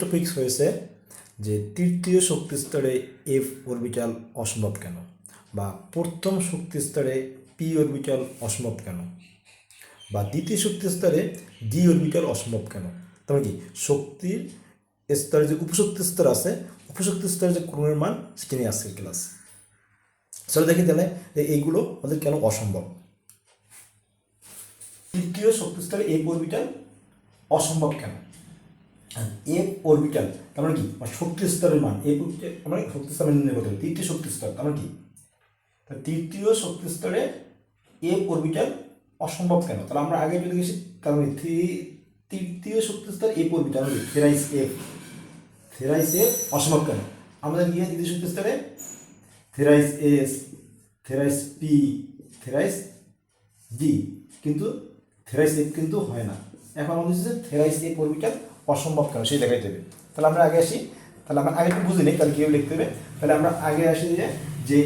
Topics হয়েছে যে তৃতীয় শক্তি স্তরে এফ অরবিটাল অসম্ভব কেন? বা প্রথম শক্তি স্তরে পি অরবিটাল অসম্ভব কেন? বা দ্বিতীয় শক্তি স্তরে ডি অরবিটাল অসম্ভব কেন? তারপরে কি? শক্তির স্তরে যে উপশক্তি স্তর আছে, উপশক্তি স্তরে যে ক্রমের মান, সেটা নিয়ে আজকের ক্লাস। চলো দেখি তাহলে এইগুলো আমাদের কেন অসম্ভব? তৃতীয় শক্তি স্তরে এফ অরবিটাল অসম্ভব কেন? এফ অরবিটাল তার মানে কি? মানে শক্তি স্তরের মান এফ আমরা শক্তি স্তর নির্ণয় করতে হবে তৃতীয় শক্তি স্তর, তার মানে কি? তৃতীয় শক্তি স্তরে এফ অরবিটাল অসম্ভব কেন? তাহলে আমরা আগে যদি গেছি, তার মানে তৃতীয় শক্তি স্তর F orbital three F three F অসম্ভব কেন? আমাদের গিয়ে তৃতীয় শক্তি স্তরে three S three P three D কিন্তু থেরাইস এফ কিন্তু হয় না। এখন আমাদের থেরাইস এফ অরবিটাল অসম্ভব কেন? সেই দেখাই হবে। তাহলে আমরা আগে আসি। তাহলে আমরা আগে একটু বুঝে নিই, তাহলে কেউ লিখতে হবে। তাহলে আমরা আগে আসি যে যে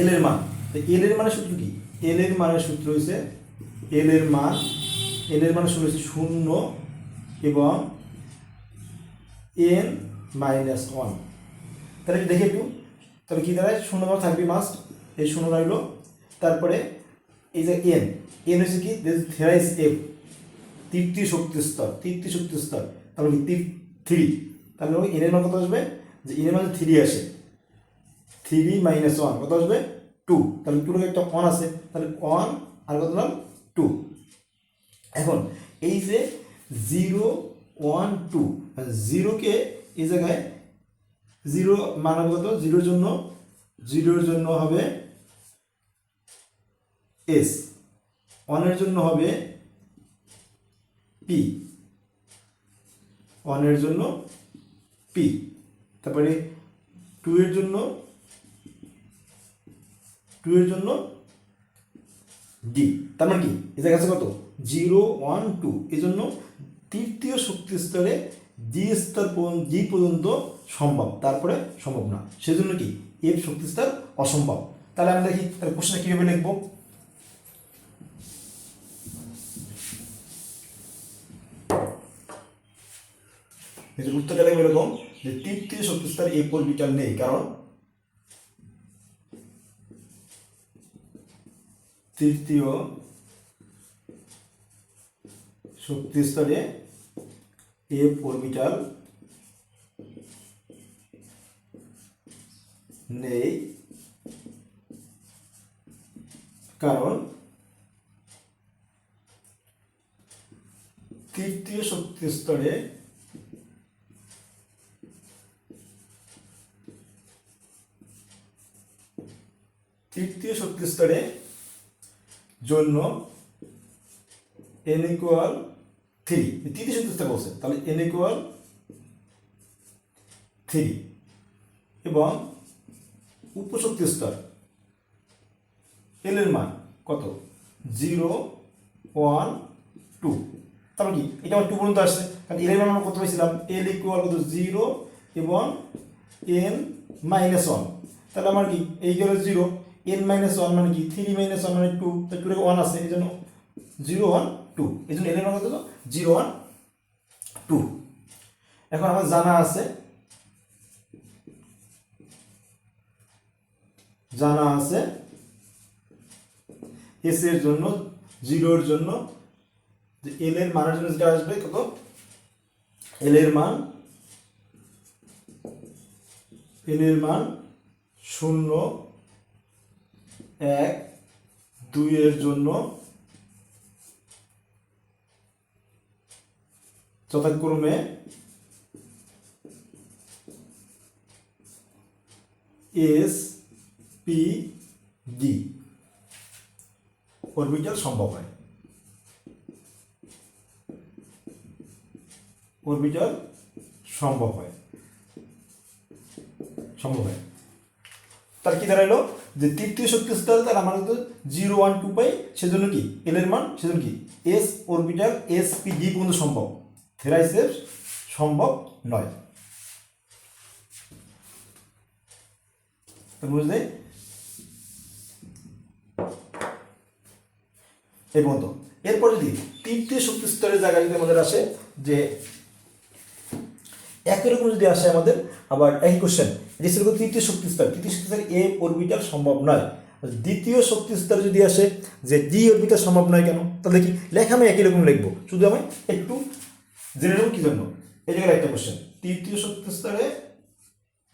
এল এর মান। এল এর মানের সূত্র কি? এল এর মানের সূত্র হচ্ছে এল এর মান এল এর মানের সূত্র হচ্ছে শূন্য এবং এন মাইনাস ওয়ান তাহলে দেখে একটু? তাহলে কী দাঁড়ায়? শূন্য বার থাকবে মাস্ট এই শূন্য রইল তারপরে এই যে এন এন হচ্ছে কি? থেরাইস এফ তৃতীয় শক্তি স্তর তৃতীয় শক্তি স্তর। তাহলে কি থ্রি তাহলে ওই এনের মান কত আসবে? যে এনের মান থ্রি আসে। থ্রি মাইনাস ওয়ান কত আসবে? টু তাহলে টুর একটা ওয়ান আছে। তাহলে ওয়ান আর কত নাম? টু এখন, এই যে জিরো ওয়ান টু জিরোকে এই জায়গায় জিরো মান হবে কত? জিরোর জন্য জিরোর জন্য হবে এস ওয়ানের জন্য হবে পি ওয়ানের জন্য পি তারপরে টু এর জন্য টু এর জন্য ডি তার মানে কি? জায়গা আছে কত? জিরো ওয়ান টু এই জন্য তৃতীয় শক্তি স্তরে ডি স্তর জি পর্যন্ত সম্ভব। তারপরে সম্ভব না। সেজন্য কি? এফ শক্তি স্তর অসম্ভব। তাহলে আমরা দেখি, তাহলে প্রশ্নটা কীভাবে লিখব? কিন্তু উত্তরটা দেখবে এরকম যে তৃতীয় শক্তি স্তরে এই অরবিটাল নেই, কারণ তৃতীয় শক্তি স্তরে এফ অরবিটাল নেই, কারণ তৃতীয় শক্তি স্তরে তৃতীয় শক্তি স্তরে জন্য এন ইকুয়াল থ্রি তৃতীয় শক্তি স্তর বলছে, তাহলে এন ইকুয়াল থ্রি এবং উপশক্তি স্তর এল এর মান কত? জিরো ওয়ান টু তারপর কি? এটা আমার টু পর্যন্ত আসছে। কারণ এল এর মান আমরা কত পেয়েছিলাম এল ইকুয়াল কত? জিরো এবং এন মাইনাস ওয়ান তাহলে আমার কি? এই গেল জিরো এন মাইনাস ওয়ান মানে কি? থ্রি মাইনাস ওয়ান মানে টু তাই টু ওয়ান আছে, এই জন্য জিরো ওয়ান টু এই জন্য এল এর মান কত জিরো ওয়ান টু এখন আমার জানা আছে জানা আছে এস এর জন্য জিরোর জন্য, যে এল এর মানের জন্য যেটা আসবে কত এল এর মান এল এর মান শূন্য এক, দুইয়ের জন্য যথাক্রমে এস, পি, ডি। অরবিটাল সম্ভব হয়। অরবিটাল সম্ভব হয়। সম্ভব হয়। তার কি দাঁড়াল যে তৃতীয় শক্তি স্তরে তার আমার কিন্তু জিরো ওয়ান টু পাই সেজন্য কি? এল এর মান, সেজন্য কি? S orbital S P D পর্যন্ত সম্ভব। থেরাইসের সম্ভব নয়। বুঝলে? এই পর্যন্ত। এরপর যদি তৃতীয় শক্তি স্তরের জায়গায় যদি আমাদের আসে, যে একই রকম যদি আসে আমাদের, আবার একই কোশ্চেন যে সেরকম তৃতীয় শক্তি স্তর। তৃতীয় শক্তি স্তর এ অরবিটাল সম্ভব নয়। দ্বিতীয় শক্তি স্তর যদি আসে যে ডি অরবিটাল সম্ভব নয় কেন? তাহলে কি? লেখা আমি একই রকম লিখব। শুধু আমি একটু জেনে নেব কি জন্য? এই জায়গায় একটা কোশ্চেন তৃতীয় শক্তি স্তরে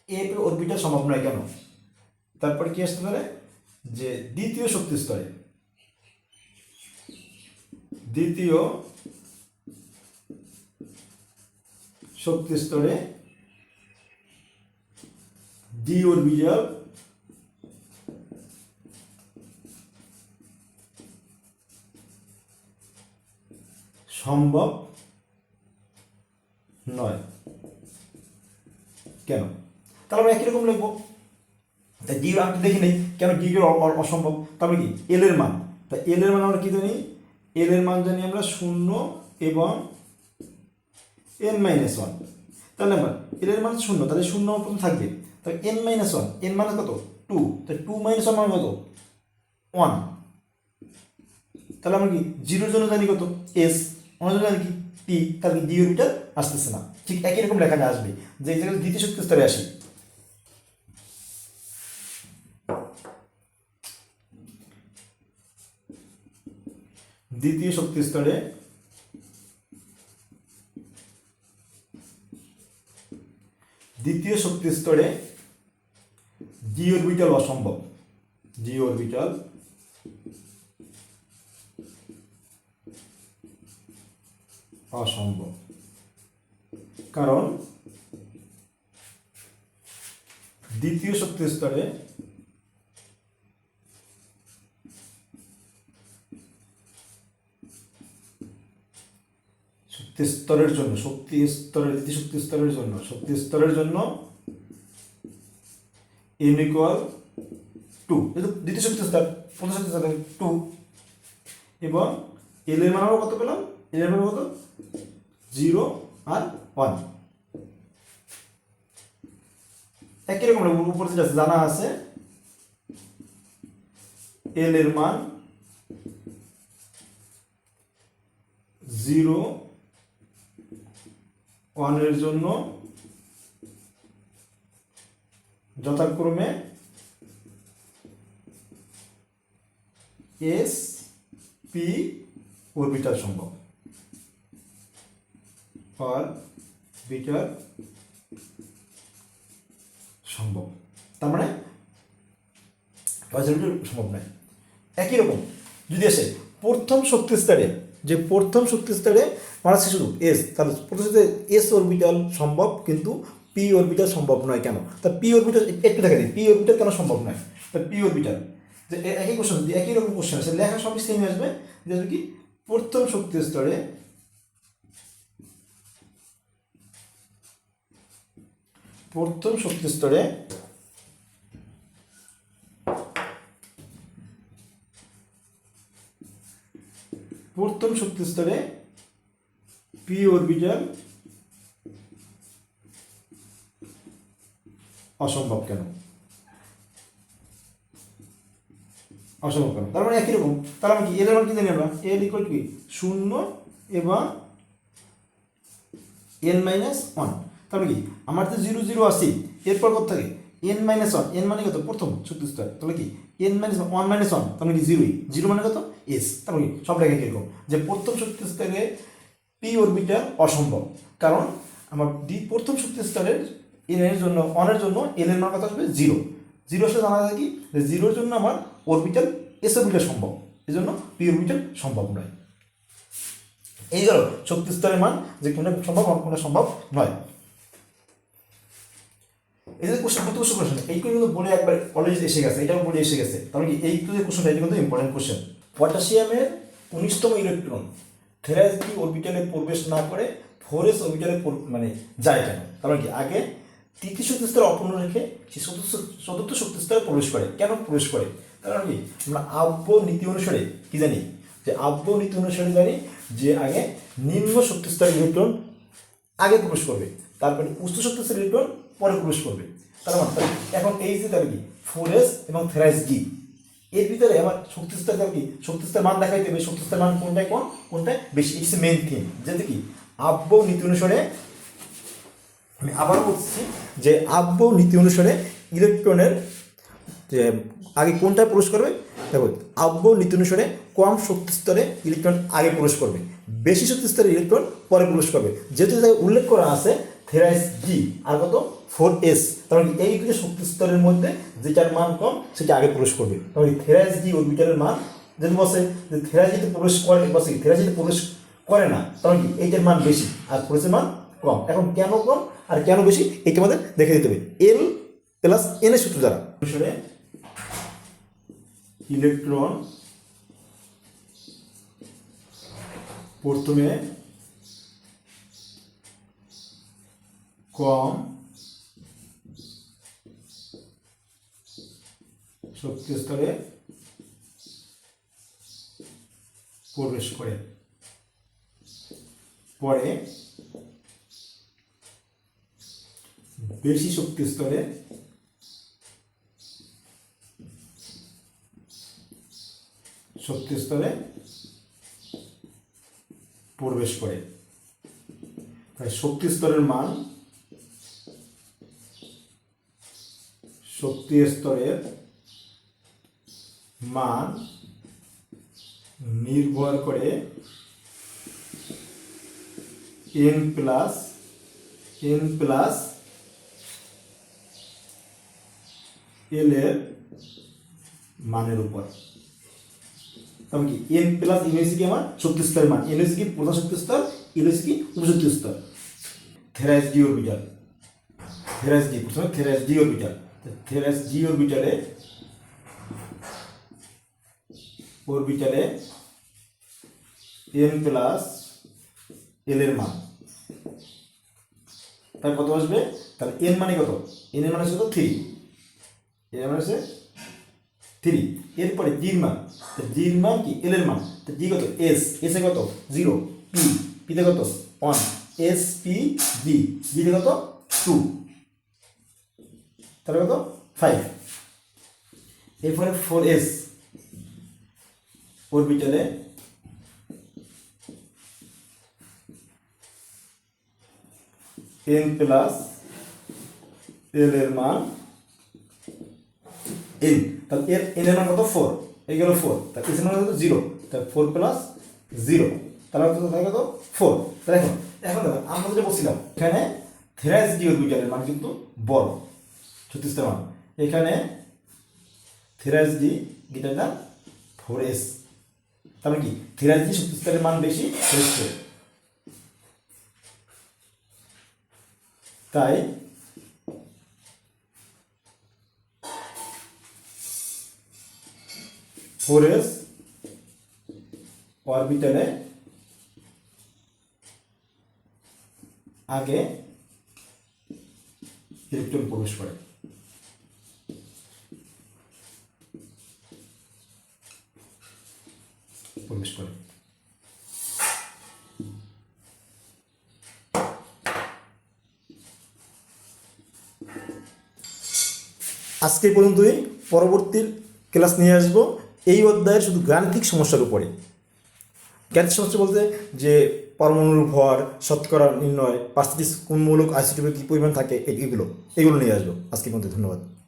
এ অরবিটাল সম্ভব নয় কেন? তারপর কি আসতে পারে? যে দ্বিতীয় শক্তি স্তরে দ্বিতীয় শক্তি স্তরে ডি অরবিটাল সম্ভব নয়। কেন? তাহলে আমরা একই রকম লিখব। তা ডি আমি দেখি নেই। কেন ডি অসম্ভব? তারপরে কি? এল এর মান। তা এল এর মান আমরা কি জানি? এল এর মান জানি আমরা শূন্য এবং এন মাইনাস ওয়ান তাহলে আমরা এল এর মান শূন্য, তাহলে শূন্য প্রথম থাকবে। তাহলে এন মাইনাস ওয়ান এন মানে কত? টু তাহলে টু মাইনাস ওয়ান কত? ওয়ান তাহলে আমরা কি জিরোর জন্য জানি কত? এস ওনার জন্য জানি কি? পি তাহলে ডি অরবিটাল আসতেছে না। ঠিক একই রকম লেখাটা আসবে। যে জায়গায় দ্বিতীয় শক্তি স্তরে আসি। দ্বিতীয় শক্তি স্তরে দ্বিতীয় শক্তি স্তরে ডি অরবিটাল অসম্ভব ডি অরবিটাল অসম্ভব কারণ দ্বিতীয় শক্তি স্তরে শক্তি স্তরের জন্য শক্তি স্তরের, দ্বিতীয় শক্তি স্তরের জন্য শক্তি স্তরের জন্য এন ইকুয়াল টু দ্বিতীয় শক্তি স্তর প্রথম শক্তি স্তরে টু এবং এল এর মান কত পেলাম? এল এর মান কত? জিরো আর ওয়ান একই রকম উপর যেটা জানা আছে এল এর মান জিরো ওয়ানের জন্য যথাক্রমে এস পি অরবিটাল সম্ভব। আর সম্ভব। তার মানে সম্ভব নয়। একই রকম, যদি আসে প্রথম শক্তি স্তরে, যে প্রথম শক্তি স্তরে আছে শুধু এস তাহলে প্রথম এস অরবিটাল সম্ভব, কিন্তু পি অরবিটাল সম্ভব নয় কেন? তা পি অরবিটাল একটু দেখা দিই পি অরবিটাল কেন সম্ভব নয়? তা পি অরবিটাল যে একই কোশ্চেন একই রকম কোশ্চেন আছে, লেখা সবই সেম আসবে, যে কি? প্রথম শক্তি স্তরে প্রথম শক্তি স্তরে প্রথম শক্তি স্তরে পি অরবিটাল অসম্ভব কেন? অসম্ভব কেন? তার মানে একই রকম। তাহলে আমি কি? এর মান কি জানি আমরা? এল ইকুয়াল কি? শূন্য এবং এন মাইনাস ওয়ান তাহলে কি? আমার তো জিরো জিরো আসি এরপর কত থাকে? এন মাইনাস ওয়ান এন মানে কত? প্রথম শক্তি স্তর। তাহলে কি? N minus one minus one তাহলে কি জিরোই জিরো মানে কত? এস তাহলে কি? সব লেখা কীরকম যে প্রথম শক্তি স্তরে পি অরবিটাল অসম্ভব। কারণ আমার ডি প্রথম শক্তি স্তরের এন এর জন্য অনের জন্য এন এর মান কত আসবে? জিরো জিরো আসলে জানা যায় কি? যে জিরোর জন্য আমার অরবিটাল এস অরবিটাল সম্ভব। এই জন্য পি অরবিটাল সম্ভব নয়। এই গেল শক্তি স্তরের মান যে কোনটা সম্ভব কোনটা সম্ভব নয়। এই যে কোশ্চেন কত কোশ্চেন কোশ্চেন এই কিন্তু বলে একবার কলেজ এসে গেছে, এটাও বলে এসে গেছে। তাহলে কি এই যে কোশ্চেনটা এটা কিন্তু ইম্পর্টেন্ট কোশ্চেন পটাশিয়ামের উনিশতম ইলেকট্রন থেরাসি অরবিটালে প্রবেশ না করে ফোরেস অরবিটালে মানে যায় কেন? কারণ কি আগে তৃতীয় শক্তি স্তর অপূর্ণ রেখে সে চতুর্থ শক্তি স্তরে প্রবেশ করে। কেন প্রবেশ করে? কারণ কি? আমরা আব্য নীতি অনুসারে কি জানি? যে আব্য নীতি অনুসারে জানি যে আগে নিম্ন শক্তি স্তরের ইলেকট্রন আগে প্রবেশ করবে। তারপরে উচ্চ শক্তি স্তরের ইলেকট্রন পরে প্রবেশ করবে। তার মানে এখন এই যে তাহলে কি? ফোরেস এবং থেরাইস ডি এর ভিতরে আমার শক্তি স্তর তাহলে কি? শক্তি স্তর মান দেখাইতে হবে। শক্তি স্তর মান কোনটায় কোন? কোনটায়? বেশি। ইটস মেন থিম যেটা কি? আব্য নীতি অনুসারে আমি আবারও বলছি যে আব্য নীতি অনুসারে ইলেকট্রনের যে আগে কোনটা প্রবেশ করবে? দেখো আব্য নীতি অনুসারে কম শক্তি স্তরে ইলেকট্রন আগে প্রবেশ করবে। বেশি শক্তি স্তরে ইলেকট্রন পরে প্রবেশ করবে। যেহেতু উল্লেখ করা আছে থেরাইস জি আর কত? ফোর এস কি এই দুটো শক্তি স্তরের মধ্যে যেটার মান কম, সেটা আগে প্রবেশ করবে। তাহলে থেরাইস জি অরবিটালের মান যদি বসে, যে থেরাজিতে প্রবেশ করে, বসে থেরাজিতে প্রবেশ করে না তাহলে কি এইটার মান বেশি, আর প্রবেশের মান কম। এখন কেন কম? আর কেন বেশি? এইটা আমাদের দেখে দিতে হবে। এল প্লাস এন এর সূত্র দ্বারা। ইলেকট্রন প্রথমে কম শক্তি স্তরে প্রবেশ করে। পরে বেশি শক্তি স্তরে শক্তি স্তরে প্রবেশ করে। তাই শক্তি স্তরের মান শক্তি স্তরের মান নির্ভর করে N plus N plus L এর মানের উপর। তবে কি? এন প্লাস এন কি আমার? শক্তি স্তরের মান। এন কি? প্রধান শক্তি স্তর। এল কি? উপশক্তি স্তর। থেরাইস ডি অরবিটাল থেরাইস ডি প্রথমে থেরাইস ডি অরবিটাল থেরাইস ডি অরবিটালে অরবিটালে এন প্লাস এল এর মান। তার কত আসবে? তাহলে এন মানে কত? এন এর মানে কত? থ্রি এর মানে হচ্ছে থ্রি এরপরে জির মান। তো জির মান কি? এল এর মান। তো জি কত? এস এস এ কত? জিরো পি পিতে কত? ওয়ান এস পি জি জিতে কত? টু তাহলে কত? ফাইভ এরপরে ফোর এস অরবিটালে এন প্লাস এল এর মান এন তাহলে এর এন এর মান কত? ফোর এই গেল ফোর তাহলে এস এর মান কত? জিরো তাহলে ফোর প্লাস জিরো তাহলে কত থাকে কত? ফোর তাহলে এখন এখন দেখো, আমরা যেটা বলছিলাম, এখানে থেরাইস ডি অরবিটালের মান কিন্তু বড়। ছত্রিশটা মান। এখানে থেরাইস ডি গিটারটা ফোর এস তাহলে কি? থেরাইস ডি ছত্রিশটার মান বেশি হচ্ছে। তাই ফোর এস অরবিটালে আগে ইলেকট্রন প্রবেশ করে। প্রবেশ করে। আজকে পর্যন্তই। পরবর্তী ক্লাস নিয়ে আসব। এই অধ্যায়ের শুধু গাণিতিক সমস্যার উপরে। গাণিতিক সমস্যা বলতে যে পরমাণুর ভর, শতকরা নির্ণয় পার্সেন্টেজ কোন মূলক আইসিটিভে কী পরিমাণ থাকে এগুলো। এগুলো নিয়ে আসব। আজকের মধ্যে ধন্যবাদ।